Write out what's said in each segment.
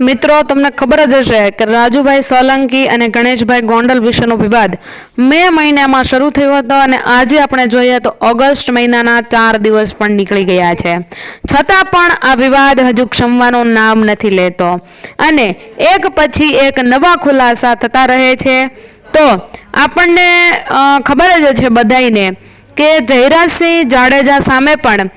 મિત્રો, તમને ખબર જ હશે કે રાજુભાઈ સોલંકી અને ગણેશભાઈ ગોંડલ વિશેનો વિવાદ મે મહિનામાં શરૂ થયો હતો અને આજે આપણે જોઈએ તો ઓગસ્ટ મહિનાના ચાર દિવસ પણ નીકળી ગયા છે. છતાં પણ આ વિવાદ હજુ ક્ષમવાનું નામ નથી લેતો. અને એક પછી એક નવા ખુલાસા થતા રહે છે. તો આપણને ખબર જ છે બધાઈને કે જયરાજસિંહ જાડેજા સામે પણ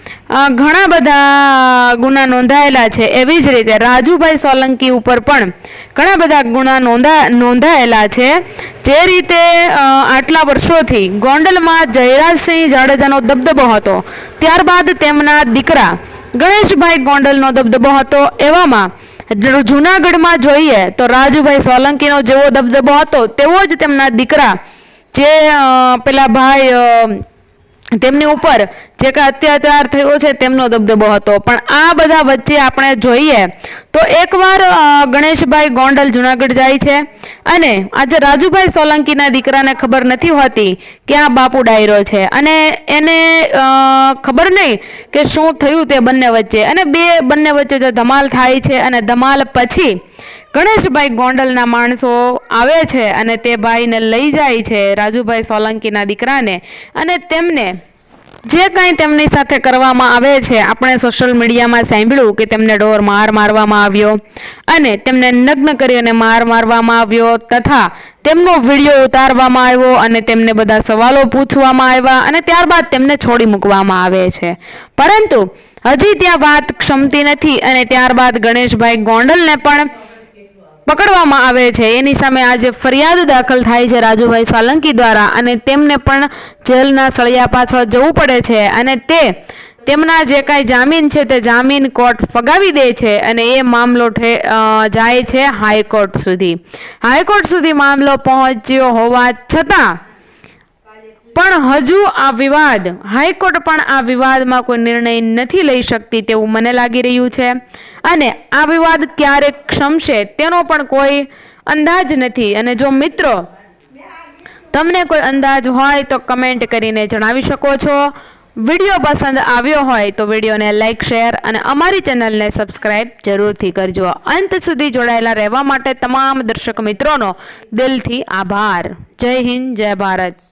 ઘણા બધા ગુના નોંધાયેલા છે. એવી જ રીતે રાજુભાઈ સોલંકી ઉપર પણ ઘણા બધા ગુના નોંધા, નોંધાયેલા છે. જે રીતે આટલા વર્ષોથી ગોંડલમાં જયરાજસિંહ જાડેજાનો દબદબો હતો, ત્યારબાદ તેમના દીકરા ગણેશભાઈ ગોંડલનો દબદબો હતો. એવામાં જુનાગઢમાં જોઈએ તો રાજુભાઈ સોલંકીનો જેવો દબદબો હતો, તેવો જ તેમના દીકરા જે પેલા ભાઈ તેમની ઉપર જે કે અત્યાચાર થયો છે તેમનો દબદબો હતો. પણ આ બધા વચ્ચે આપણે જોઈએ તો એકવાર ગણેશભાઈ ગોંડલ જુનાગઢ જાય છે અને આજે રાજુભાઈ સોલંકીના દીકરાને ખબર નથી હોતી કે આ બાપુ ડાયરો છે. અને એને ખબર નહીં કે શું થયું તે બંને વચ્ચે. અને બે બંને વચ્ચે જે ધમાલ થાય છે અને ધમાલ પછી ગણેશભાઈ ગોંડલના માણસો આવે છે અને તે ભાઈને લઈ જાય છે. રાજુભાઈ સોલંકીના દીકરાને અને તેમને જે કાંઈ તેમની સાથે કરવામાં આવે છે, આપણે સોશિયલ મીડિયામાં સાંભળ્યું કે તેમને ડોર માર મારવામાં આવ્યો અને તેમને નગ્ન કરીને માર મારવામાં આવ્યો તથા તેમનો વીડિયો ઉતારવામાં આવ્યો અને તેમને બધા સવાલો પૂછવામાં આવ્યા અને ત્યારબાદ તેમને છોડી મૂકવામાં આવે છે. પરંતુ હજી ત્યાં વાત ક્ષમતી નથી અને ત્યારબાદ ગણેશભાઈ ગોંડલને પણ પકડવામાં આવે છે. એની સામે આજે ફરિયાદ દાખલ થાય છે રાજુભાઈ સોલંકી દ્વારા અને તેમને પણ જેલના સળિયા પાછળ જવું પડે છે અને તે તેમના જે કાંઈ જામીન છે તે જામીન કોર્ટ ફગાવી દે છે અને એ મામલો ઠે- જાય છે હાઈકોર્ટ સુધી. હાઈકોર્ટ સુધી મામલો પહોંચ્યો હોવા છતાં પણ હજુ આ વિવાદ, હાઈકોર્ટ પણ આ વિવાદમાં કોઈ નિર્ણય નથી લઈ શકતી તેવું મને લાગી રહ્યું છે. અને આ વિવાદ ક્યારે ક્ષમશે તેનો પણ કોઈ અંદાજ નથી. અને જો મિત્રો, તમને કોઈ અંદાજ હોય તો કમેન્ટ કરીને જણાવી શકો છો. વીડિયો પસંદ આવ્યો હોય તો વિડીયોને લાઇક શેર અને અમારી ચેનલને સબસ્ક્રાઇબ જરૂરથી કરજો. અંત સુધી જોડાયેલા રહેવા માટે તમામ દર્શક મિત્રોનો દિલથી આભાર. જય હિન્દ, જય ભારત.